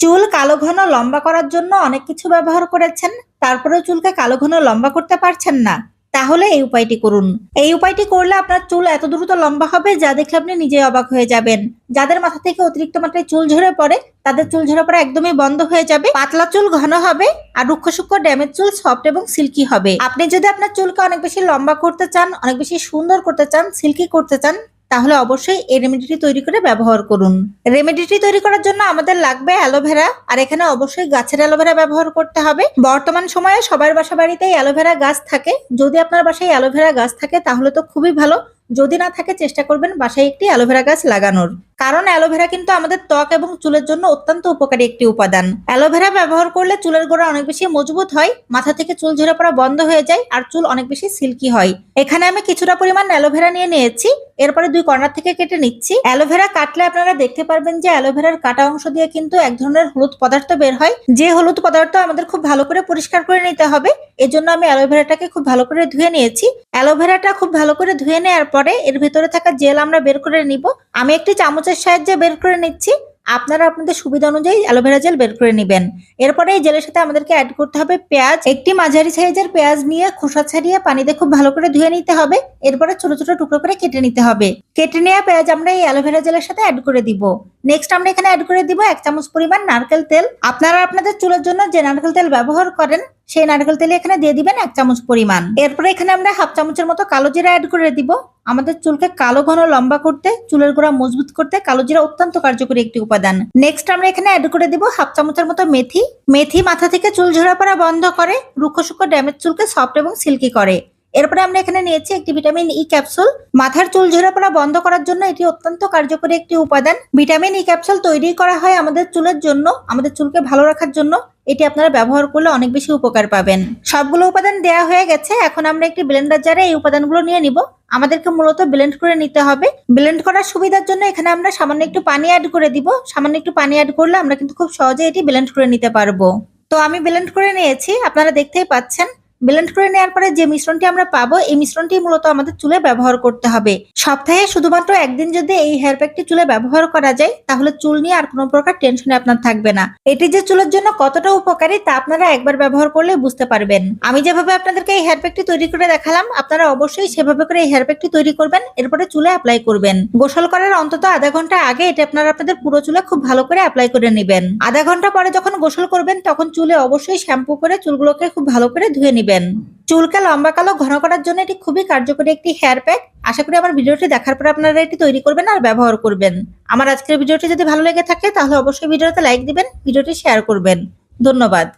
চুল কালো ঘন লম্বা করার জন্য অনেক কিছু ব্যবহার করেছেন, তারপরেও চুলকে কালো ঘন লম্বা করতে পারছেন না। তাহলে এই উপায়টি করুন। এই উপায়টি করলে আপনার চুল এত দ্রুত লম্বা হবে যা দেখলে আপনি নিজেই অবাক হয়ে যাবেন। যাদের মাথা থেকে অতিরিক্ত মাত্রায় চুল ঝরে পড়ে, তাদের চুল ঝরে পড়া একদমই বন্ধ হয়ে যাবে। পাতলা চুল ঘন হবে আর রুক্ষ সূক্ষ্ম ড্যামেজ চুল সফট এবং সিল্কি হবে। আপনি যদি আপনার চুলকে অনেক বেশি লম্বা করতে চান, অনেক বেশি সুন্দর করতে চান, সিল্কি করতে চান তাহলে অবশ্যই এই রেমেডিটি তৈরি করে ব্যবহার করুন। রেমেডিটি তৈরি করার জন্য আমাদের লাগবে অ্যালোভেরা, আর এখানে অবশ্যই গাছের অ্যালোভেরা ব্যবহার করতে হবে। বর্তমান সময়ে সবার বাসা বাড়িতেই অ্যালোভেরা গাছ থাকে। যদি আপনার বাসায় অ্যালোভেরা গাছ থাকে, তাহলে তো খুবই ভালো। যদি না থাকে, চেষ্টা করবেন বাসায় একটি অ্যালোভেরা গাছ লাগানোর। কারণ অ্যালোভেরা কিন্তু আমাদের ত্বক এবং চুলের জন্য অত্যন্ত উপকারী একটি উপাদান। অ্যালোভেরা ব্যবহার করলে চুলের গোড়া অনেক বেশি মজবুত হয়, মাথা থেকে চুল ঝরে পড়া বন্ধ হয়ে যায়, আর চুল অনেক বেশি সিল্কি হয়। এখানে আমি কিছুটা পরিমাণ অ্যালোভেরা নিয়ে নিয়েছি। এরপরে দুই কর্নার থেকে কেটে নিচ্ছি। অ্যালোভেরা কাটলে আপনারা দেখতে পারবেন যে অ্যালোভেরার কাটা অংশ দিয়ে কিন্তু এক ধরনের হলুদ পদার্থ বের হয়। যে হলুদ পদার্থ আমাদের খুব ভালো করে পরিষ্কার করে নিতে হবে, এজন্য আমি অ্যালোভেরাটাকে খুব ভালো করে ধুয়ে নিয়েছি। অ্যালোভেরাটা খুব ভালো করে ধুয়ে নেওয়ার পরে এর ভেতরে থাকা জেল আমরা বের করে নিব। আমি একটি চামচের সাহায্যে বের করে নিচ্ছি। আপনারা আপনাদের সুবিধা অনুযায়ী অ্যালোভেরা জেল বের করে নেবেন। এরপরে এই জেলের সাথে আমাদেরকে অ্যাড করতে হবে পেঁয়াজ। একটি মাঝারি সাইজের পেঁয়াজ নিয়ে খোসা ছাড়িয়ে পানিতে খুব ভালো করে ধুয়ে নিতে হবে। এরপরে ছোট ছোট টুকরো করে কেটে নিতে হবে। কেটে নেওয়া পেঁয়াজ আমরা এই অ্যালোভেরা জেলের সাথে অ্যাড করে দিব। নেক্সট আমরা এখানে অ্যাড করে দিব এক চামচ পরিমাণ নারকেল তেল। আপনারা আপনাদের চুলের জন্য যে নারকেল তেল ব্যবহার করেন সেই নারকেল তেল এখানে দিয়ে দিবেন এক চামচ পরিমাণ। এরপরে এখানে আমরা হাফ চামচের মতো কালো জিরা অ্যাড করে দিব। আমাদের চুলকে কালো, ঘন, লম্বা করতে, চুলের গোড়া মজবুত করতে কালো জিরা অত্যন্ত কার্যকরী একটি উপাদান। নেক্সট আমরা এখানে অ্যাড করে দিব হাফ চামচের মতো মেথি। মেথি মাথা থেকে চুল ঝরা পড়া বন্ধ করে, রুক্ষ ড্যামেজ চুলকে সফট এবং সিল্কি করে। এরপরে আমরা এখানে নিয়েছি একটি ভিটামিন ই ক্যাপসুল। মাথার চুল ঝরে পড়া বন্ধ করার জন্য এটি অত্যন্ত কার্যকরী একটি উপাদান। ভিটামিন ই ক্যাপসুল তৈরি করা হয় আমাদের চুলের জন্য, আমাদের চুলকে ভালো রাখার জন্য। এটি আপনারা ব্যবহার করলে অনেক বেশি উপকার পাবেন। সবগুলো উপাদান দেওয়া হয়ে গেছে। এখন আমরা একটি ব্লেন্ডার জারে এই উপাদানগুলো নিয়ে নিব। আমাদেরকে মূলত ব্লেন্ড করে নিতে হবে। ব্লেন্ড করার সুবিধার জন্য এখানে আমরা সামান্য একটু পানি অ্যাড করে দিব। সামান্য একটু পানি অ্যাড করলে আমরা কিন্তু খুব সহজে এটি ব্লেন্ড করে নিতে পারব। তো আমি ব্লেন্ড করে নিয়েছি। আপনারা দেখতেই পাচ্ছেন ব্লেন্ড করে নেওয়ার পরে যে মিশ্রণটি আমরা পাবো, এই মিশ্রণটি মূলত আমাদের চুলে ব্যবহার করতে হবে। সপ্তাহে শুধুমাত্র একদিন যদি এই হেয়ার প্যাকটি চুলে ব্যবহার করা যায়, তাহলে চুল নিয়ে আর কোনো প্রকার টেনশনে আপনার থাকবে না। এটি যে চুলের জন্য কতটা উপকারী, তা আপনারা একবার ব্যবহার করলে বুঝতে পারবেন। আমি যেভাবে আপনাদেরকে এই হেয়ার প্যাকটি তৈরি করে দেখালাম, আপনারা অবশ্যই সেভাবে করে এই হেয়ার প্যাকটি তৈরি করবেন, এরপরে চুলে অ্যাপ্লাই করবেন। গোসল করার অন্তত আধা ঘণ্টা আগে এটা আপনারা আপনাদের পুরো চুলে খুব ভালো করে অ্যাপ্লাই করে নেবেন। আধা ঘণ্টা পরে যখন গোসল করবেন, তখন চুলে অবশ্যই শ্যাম্পু করে চুলগুলোকে খুব ভালো করে ধুয়ে নেবেন। চুলকে, লম্বা, কালো, ঘন করার জন্য এটি খুবই কার্যকরী একটি হেয়ার প্যাক আশা করি আমার ভিডিওটি দেখার পর আপনারা এটি তৈরি করবেন আর ব্যবহার করবেন। আমার আজকের ভিডিওটি যদি ভালো লেগে থাকে, তাহলে অবশ্যই ভিডিওতে লাইক দিবেন, ভিডিওটি শেয়ার করবেন। ধন্যবাদ।